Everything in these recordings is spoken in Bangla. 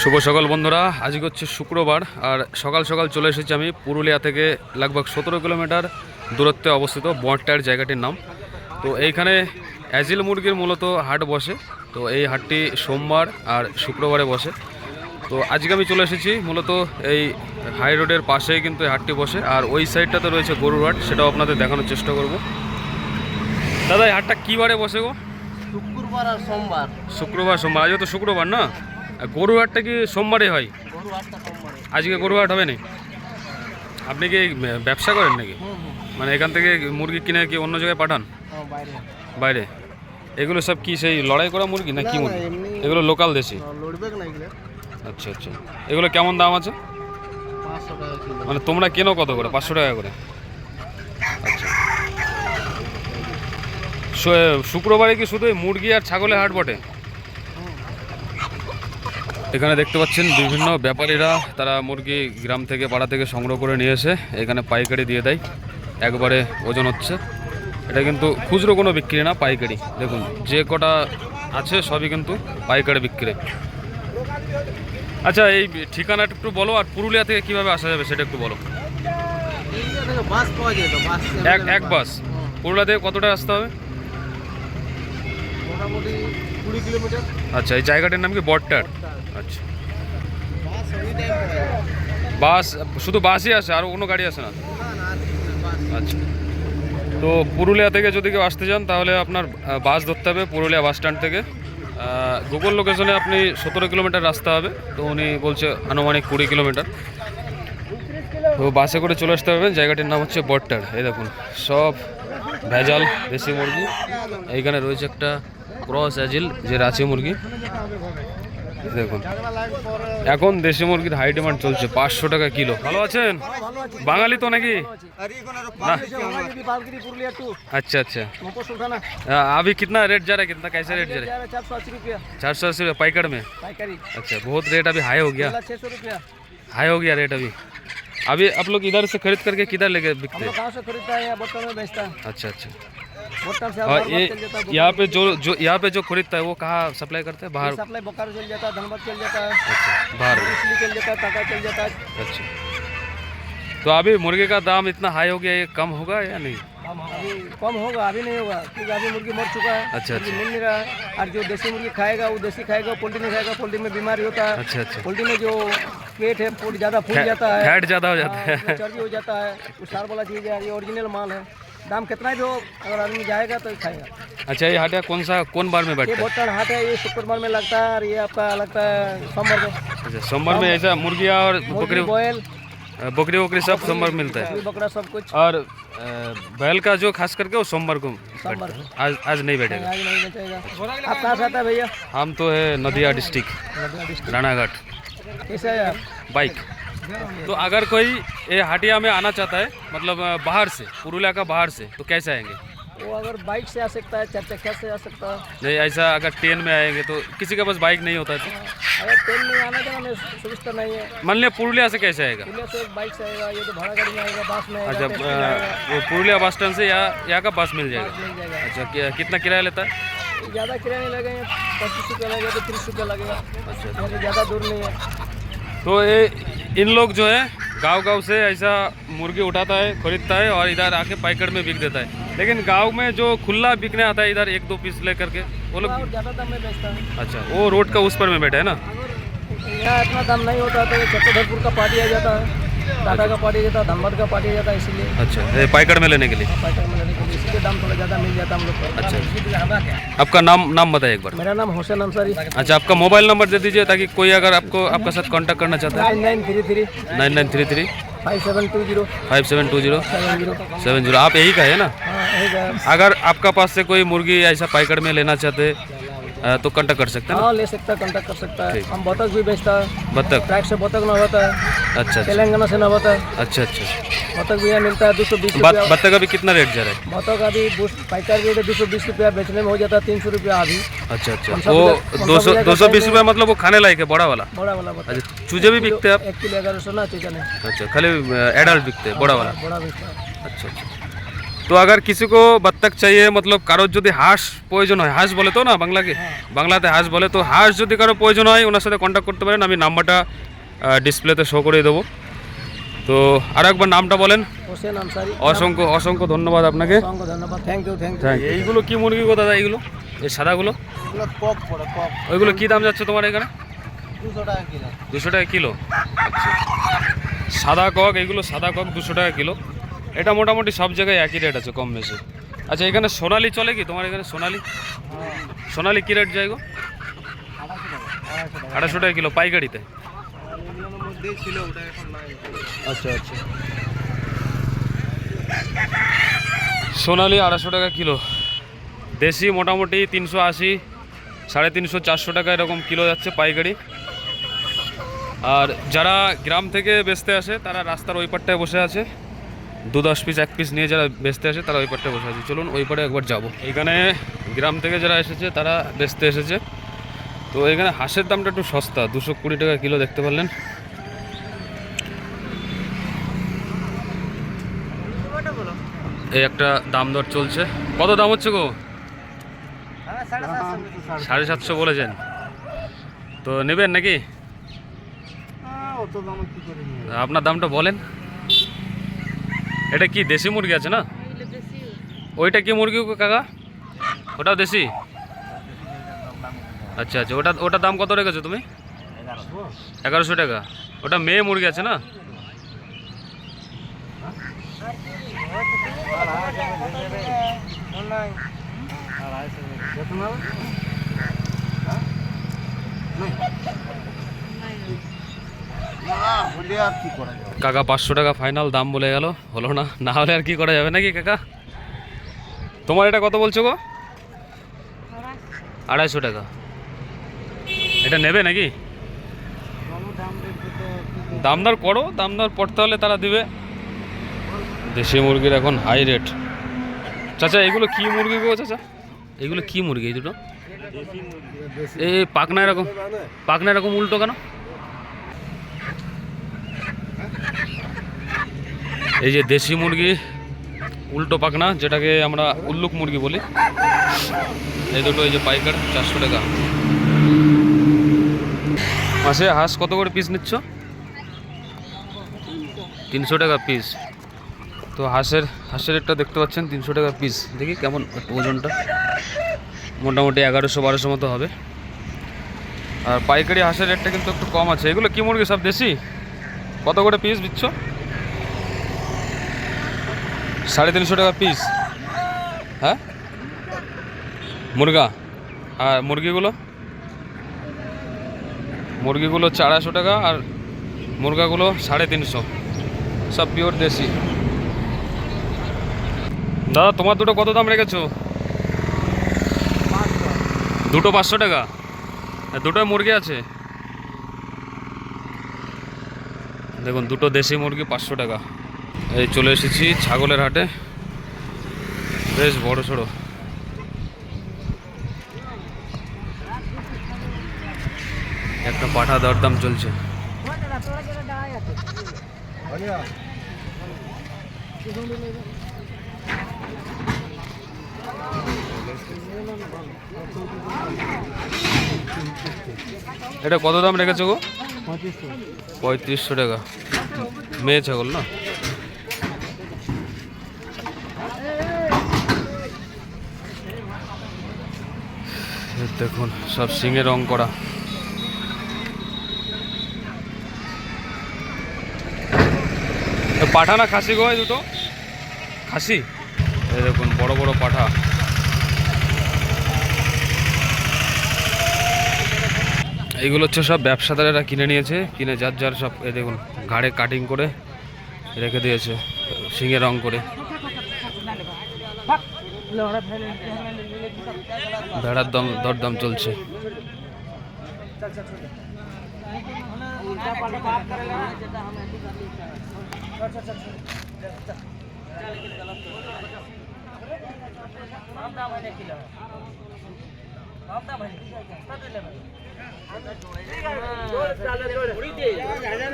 শুভ সকাল বন্ধুরা। আজকে হচ্ছে শুক্রবার আর সকাল সকাল চলে এসেছি আমি পুরুলিয়া থেকে লগভগ সতেরো কিলোমিটার দূরত্বে অবস্থিত বটটার জায়গাটির নাম। তো এইখানে অ্যাজিল মুরগির মূলত হাট বসে। তো এই হাটটি সোমবার আর শুক্রবারে বসে। তো আজকে আমি চলে এসেছি মূলত এই হাই রোডের পাশেই কিন্তু এই হাটটি বসে। আর ওই সাইডটাতে রয়েছে গরুর হাট সেটাও আপনাদের দেখানোর চেষ্টা করব। দাদা এই হাটটা কী বারে বসে গো? শুক্রবার আর সোমবার। শুক্রবার সোমবার। আজও তো শুক্রবার না? আর গরুর হাটটা কি সোমবারে হয়? গরু আজকে গরু হাট হবে না? আপনি কি ব্যবসা করেন নাকি? মানে এখান থেকে মুরগি কিনে কি অন্য জায়গায় পাঠান? হ্যাঁ, বাইরে। এগুলো সব কি সেই লড়াই করা মুরগি না কি মুরগি? এগুলো লোকাল দেশি? আচ্ছা আচ্ছা। এগুলো কেমন দাম আছে? মানে তোমরা কেনো কত করে? পাঁচশো টাকা করে। আচ্ছা। শুক্রবারে কি শুধু মুরগি আর ছাগলের হাট বটে? এখানে দেখতে পাচ্ছেন বিভিন্ন ব্যাপারীরা তারা মুরগি গ্রাম থেকে, পাড়া থেকে সংগ্রহ করে নিয়ে এসে এখানে পাইকারি দিয়ে দেয়। একবারে ওজন হচ্ছে। এটা কিন্তু খুচরো কোনো বিক্রি না, পাইকারি। দেখুন, যে কটা আছে সবই কিন্তু পাইকারি বিক্রি। আচ্ছা এই ঠিকানাটা একটু বলো, আর পুরুলিয়া থেকে কীভাবে আসা যাবে সেটা একটু বলো। এক বাস। পুরুলিয়া থেকে কতটা আসতে হবে? মোটামুটি কুড়ি কিলোমিটার। আচ্ছা এই জায়গাটার নাম কি? বটটার? আচ্ছা। বাস, শুধু বাসই আসে, আর কোনো গাড়ি আসে না? আচ্ছা। তো পুরুলিয়া থেকে যদি কেউ আসতে চান, তাহলে আপনার বাস ধরতে হবে পুরুলিয়া বাস স্ট্যান্ড থেকে। গুগল লোকেশনে আপনি সতেরো কিলোমিটার রাস্তা হবে। তো উনি বলছে আনুমানিক কুড়ি কিলোমিটার। তো বাসে করে চলে আসতে পারবেন। জায়গাটির নাম হচ্ছে বটটার। এই দেখুন, সব ভেজাল দেশি মুরগি। এইখানে রয়েছে একটা ক্রস অ্যাজিল যে রাঁচি মুরগি এই দেখুন এখন দেশি মুরগির হাই ডিমান্ড চলছে পাঁচশো টাকা কিলো ভালো আছেন বাঙালি তো নাকি না बालगिरी पुरुलिया टू अच्छा अच्छा मोपो सुल्ताना आ, अभी कितना रेट जा रहा है कितना कैसा रेट जा रहा चार सौ अस्सी रुपया है चार सौ अस्सी रुपये पैकड़ में पाइकारी अच्छा बहुत रेट अभी हाई हो गया छः सौ रुपया हाई हो गया रेट अभी अभी आप लोग इधर से खरीद करके किधर लेके हम बिकते लोग हैं कहाँ से खरीदता है यहाँ बोतल में बेचता है अच्छा अच्छा और ये है यहाँ पे जो जो यहाँ पे जो खरीदता है वो कहाँ सप्लाई करते हैं? बाहर। सप्लाई बोकारो चल जाता है धनबाद चल जाता है। अच्छा बाहर। चल जाता है टाटा चल जाता है। अच्छा। तो अभी मुर्गे का दाम इतना हाई हो गया ये कम होगा या नहीं? अभी कम होगा अभी नहीं होगा क्योंकि अभी मुर्गी मर चुका है। अच्छा, मुर्गी मिल नहीं रहा है। और जो देसी मुर्गी खाएगा वो देसी खाएगा पोल्ट्री नहीं खाएगा पोल्ट्री में बीमारी होता है। अच्छा अच्छा। पोल्ट्री में जो पेट है फूट ज़्यादा फूट जाता है। फैट ज़्यादा हो जाता हाँ, है। चर्बी हो जाता है। वो सार वाला चीज़ है ये ओरिजिनल माल है। दाम कितना भी हो अगर आदमी जाएगा तो खाएगा। अच्छा ये हाटिया कौन सा कौन बार में बैठता है? बहुत टन हाथ है ये शुक्रवार में लगता है और ये आपका लगता है सोमवार में। अच्छा सोमवार में ऐसा मुर्गिया और बकरी बॉयल। बकरी वकरी सब सोमवार मिलता है। बकरा सब कुछ। और बैल का जो खास करके वो सोमवार को है। आज आज नहीं बैठेगा। आप कहाँ से आता है भैया? हम तो है नदिया डिस्ट्रिक्ट डिस्ट्रिक्ट। कैसे है आप? बाइक। तो अगर कोई ये हटिया में आना चाहता है मतलब बाहर से पुरुलिया का बाहर से तो कैसे आएँगे? वो अगर बाइक से आ सकता है चार चक्का से आ सकता है? नहीं ऐसा अगर ट्रेन में आएँगे तो किसी के पास बाइक नहीं होता है तो? अगर ट्रेन में आना जाना में सुविधा नहीं है। मान लिया पुरुलिया से कैसे आएगा? पुलिया से बाइक से आएगा ये तो भाड़ा गाड़ी में आएगा बस में अच्छा पुरुलिया बस स्टैंड से यहाँ यहाँ का बस मिल जाएगा? अच्छा कितना किराया लेता है? ज़्यादा किराया नहीं लगेंगे पच्चीस रुपया लगेगा तो तीस रुपया लगेगा। अच्छा। ज़्यादा दूर नहीं है। तो ये इन लोग जो है गाँव गाँव से ऐसा मुर्गी उठाता है खरीदता है और इधर आके पैकेट में बिक देता है। लेकिन गाँव में जो खुला बिकने आता है इधर एक दो पीस लेकर के वो लोग ज़्यादा दाम में बेचता है। अच्छा वो रोड का उस पर में बैठा है ना? यहाँ इतना दाम नहीं होता तो चक्रधरपुर का पार्टी आ जाता है टाटा का पार्टी जाता है धनबाद का पार्टी आ जाता है इसीलिए। अच्छा पैकेट में लेने के लिए? पैकेट में लेने के लिए। इसीलिए दाम थोड़ा ज़्यादा मिल जाता हम लोग को। अच्छा। आपका नाम नाम बताइए एक बार। मेरा नाम हुसैन अंसारी। अच्छा आपका मोबाइल नंबर दे दीजिए ताकि कोई अगर आपको आपका साथ कांटेक्ट करना चाहता है। Nine nine three three. Nine nine three three. Five seven two zero. Five seven two zero. Seven zero. आप यही का है ना? हाँ यही का। अगर आपका पास से कोई मुर्गी ऐसा पाइकड़ में लेना चाहते तो कांटेक्ट कर सकते हैं हाँ ले सकता है कॉन्टैक्ट कर सकता है। हम बतख भी बेचता है। ना बत्तख ट्रैक से बतख ना होता है। अच्छा अच्छा। तेलंगाना से ना होता है। अच्छा अच्छा। बतख भी यहाँ मिलता है दो सौ बीस बत- रुपया। बत्तख अभी कितना रेट जा रहा है? बतख अभी पाइकार रेट दो सौ बीस रुपया बेचने में हो जाता है तीन सौ रुपया अभी। अच्छा अच्छा। वो दो सौ दो सौ बीस रुपये मतलब वो खाने लायक है बड़ा वाला? बड़ा वाला अच्छा चूजे भी बिकते हैं एक किलो ग्यारह सौ ना चिकन है अच्छा खाली एडल्ट बिकते हैं बड़ा वाला। बड़ा बिकता है। अच्छा अच्छा। তো আগার কিছু কো বত্তক চাইয়ে মতলব কারোর যদি হাঁস প্রয়োজন হয় হাঁস বলে তো না বাংলাকে? বাংলাতে হাঁস বলে তো হাঁস যদি কারও প্রয়োজন হয় ওনার সাথে কন্ট্যাক্ট করতে পারেন আমি নাম্বারটা ডিসপ্লেতে শো করে দেবো। তো আর একবার নামটা বলেন। অসংখ্য অসংখ্য ধন্যবাদ আপনাকে। এইগুলো কি মুরগি গো দাদা এইগুলো? এই সাদাগুলো? ওইগুলো কি দাম যাচ্ছে তোমার এখানে? দুশো টাকা কিলো। আচ্ছা। সাদা কক এইগুলো সাদা কক দুশো টাকা কিলো। এটা মোটামুটি সব জায়গায় একই রেট আছে, কম বেশি। আচ্ছা এখানে সোনালি চলে কি? তোমার এখানে সোনালি? সোনালি কী রেট যায় গো? আড়াইশো টাকা কিলো, পাইকারিতে? আচ্ছা আচ্ছা। সোনালি আড়াইশো টাকা কিলো। দেশি মোটামুটি তিনশো আশি, সাড়ে তিনশো, চারশো টাকা এরকম কিলো যাচ্ছে পাইকারি। আর যারা গ্রাম থেকে বেচতে আসে, তারা রাস্তার ওই পারটায় বসে আছে। দু দশ পিস এক পিস নিয়ে যারা বেচতে আসে তারা ওই পারটায় বসে আছে। চলুন ওই পারে একবার যাব। এখানে গ্রাম থেকে যারা এসেছে তারা বেচতে এসেছে। তো এখানে হাঁসের দামটা একটু সস্তা দুশো কুড়ি টাকা কিলো দেখতে পারলেন। এই একটা দাম দর চলছে। কত দাম হচ্ছে গো? হ্যাঁ সাড়ে সাতশো বলেছেন। তো নেবেন নাকি? নিয়ে আপনার দামটা বলেন। এটা কি দেশি মুরগি আছে না? ওইটা কি মুরগি কাকা? ওটাও দেশি? আচ্ছা আচ্ছা ওটা, ওটার দাম কত রেখেছো তুমি? এগারোশো টাকা। ওটা মেয়ে মুরগি আছে না? কাকা, পাঁচশো টাকা ফাইনাল দাম বলে গেল। হলো না না হলে আর কি করা যাবে নাকি কাকা? তোমার এটা কত বলছো গো? আড়াইশো টাকা। এটা নেবে নাকি? দামদার করো, দামদার পড়তে হলে তারা দিবে। দেশি মুরগির এখন হাই রেট চাচা, এগুলো কি মুরগি গো চাচা? এগুলো কি মুরগি এই দুটো? এই পাকনা এরকম পাকনা এরকম উল্টো কেন? এই যে দেশি মুরগি, উল্টো পাকনা যেটাকে আমরা উল্লুক মুরগি বলি। এই দুটো, এই যে পাইকার, চারশো টাকা। মাসে হাঁস কত করে পিস নিচ্ছ? তিনশো টাকা পিস তো হাঁসের হাঁসের একটা দেখতে পাচ্ছেন, তিনশো টাকা পিস দেখি কেমন ওজনটা। মোটামুটি এগারোশো, বারোশো মতো হবে। আর পাইকারি হাঁসের রেটটা কিন্তু একটু কম আছে। এগুলো কী মুরগি, সব দেশি? কত করে পিস দিচ্ছ? সাড়ে তিনশো টাকা পিস হ্যাঁ? মুরগা। আর মুরগিগুলো? মুরগিগুলো চারশো টাকা আর মুরগাগুলো সাড়ে তিনশো। সব পিওর দেশি। দাদা, তোমার দুটো কত দাম রেখেছো? দুটো পাঁচশো টাকা। দুটো মুরগি আছে? দেখুন, দুটো দেশি মুরগি পাঁচশো টাকা। এই চলে এসেছি ছাগলের হাটে। বেশ বড় সড়ো। একটা পাঠা দরদাম চলছে। এটা কত দাম রেখেছো গো? পঁয়ত্রিশশো টাকা। মেয়ে ছাগল না? দেখুন, সব সিঙে রং করা। এ পাঠা না খাসি গো এই দুটো? খাসি? দেখুন, বড় বড় পাঠা। এইগুলো হচ্ছে সব ব্যবসাদারেরা কিনে নিয়েছে, কিনে যার যার সব, এই দেখুন, ঘাড়ে কাটিং করে রেখে দিয়েছে শিঙে রং করে। ভেড়ার দাম দরদাম চলছে।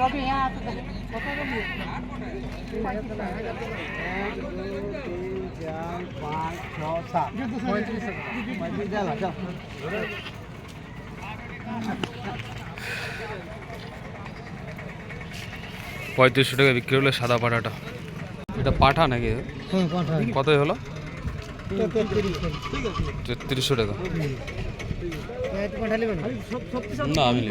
রবি হ্যাঁ কত রবি পঁয়ত্রিশশো টাকা বিক্রি হলো সাদা পাঠাটা এটা পাঠা নাকি? কতই হলো? তেত্রিশশো টাকা। না আমি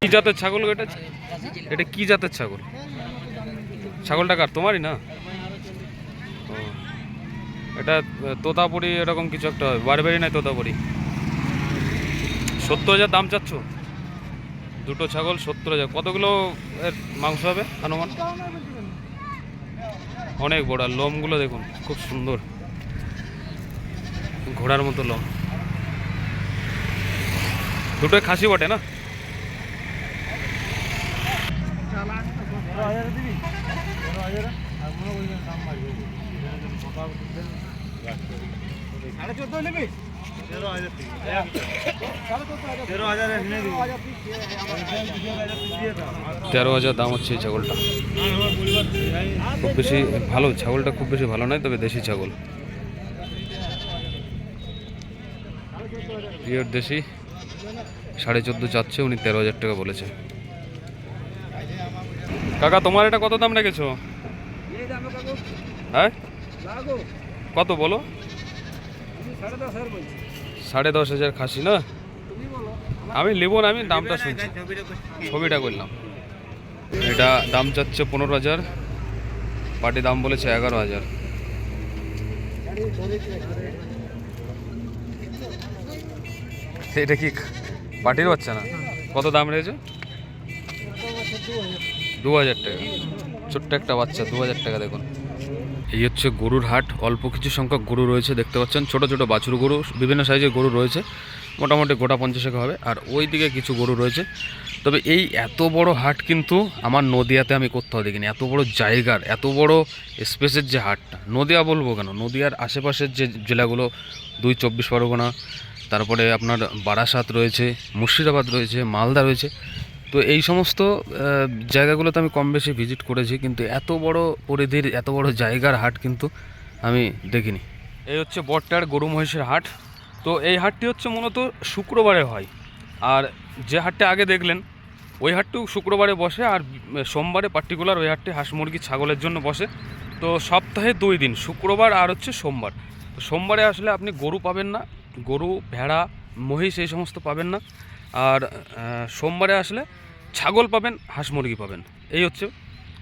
কি জাতের ছাগল এটা? এটা কি জাতের ছাগল? ছাগলটা কার? তোমারই না? এটা তোতাপুরি এরকম কিছু একটা হবে বারবেরি নাই তোতাপুরি। সত্তর হাজার দাম চাচ্ছ? দুটো ছাগল, সত্তর হাজার। কতগুলো এর মাংস হবে, আনুমান? অনেক বড়, আর লোমগুলো দেখুন, খুব সুন্দর। ঘোড়ার মতো লোম। দুটোই খাসি বটে না? তেরো হাজার দাম হচ্ছে এই ছাগলটা। খুব বেশি ভালো, ছাগলটা খুব বেশি ভালো নয়, তবে দেশি ছাগল। পিওর দেশি। সাড়ে চোদ্দ চাচ্ছে, উনি তেরো হাজার টাকা বলেছে। কাকা, তোমার এটা কত দাম রেখেছো? হ্যাঁ? কত বলো? সাড়ে দশ হাজার খাসি, না? আমি নেব না, আমি দামটা শুনছি। ছবিটা করলাম। এটা দাম চাচ্ছে পনেরো হাজার পার্টি দাম বলেছে এগারো হাজার। এটা কি পার্টির বাচ্চা না? কত দাম রয়েছে? দু হাজার টাকা। ছোট্ট একটা বাচ্চা, দু হাজার টাকা দেখুন। এই হচ্ছে গরুর হাট। অল্প কিছু সংখ্যক গরু রয়েছে, দেখতে পাচ্ছেন। ছোট ছোট বাছুর গরু, বিভিন্ন সাইজের গরু রয়েছে। মোটামুটি গোটা পঞ্চাশেক হবে। আর ওই দিকে কিছু গরু রয়েছে। তবে এই এত বড় হাট কিন্তু আমার নদিয়াতে আমি কোথাও দেখিনি। এত বড় জায়গার, এত বড় স্পেসের যে হাটটা, নদিয়া বলব কেন? নদিয়ার আশেপাশের যে জেলাগুলো, দুই চব্বিশ পরগনা, তারপরে আপনার বারাসাত রয়েছে, মুর্শিদাবাদ রয়েছে, মালদা রয়েছে তো এই সমস্ত জায়গাগুলোতে আমি কম বেশি ভিজিট করেছি, কিন্তু এত বড় পরিধির, এত বড় জায়গার হাট কিন্তু আমি দেখিনি। এই হচ্ছে বটটার গরু মহিষের হাট। তো এই হাটটি হচ্ছে মূলত শুক্রবারে হয়। আর যে হাটটা আগে দেখলেন, ওই হাটটিও শুক্রবারে বসে, আর সোমবারে পার্টিকুলার ওই হাটটি হাঁস মুরগি ছাগলের জন্য বসে। তো সপ্তাহে দুই দিন, শুক্রবার আর হচ্ছে সোমবার। তো সোমবারে আসলে আপনি গরু পাবেন না, গরু, ভেড়া, মহিষ এই সমস্ত পাবেন না। আর সোমবারে আসলে ছাগল পাবেন, হাঁস মুরগি পাবেন। এই হচ্ছে।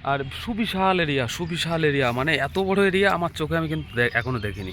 আর সুবিশাল এরিয়া সুবিশাল এরিয়া মানে এত বড় এরিয়া আমার চোখে আমি কিন্তু এখনও এখনও দেখিনি।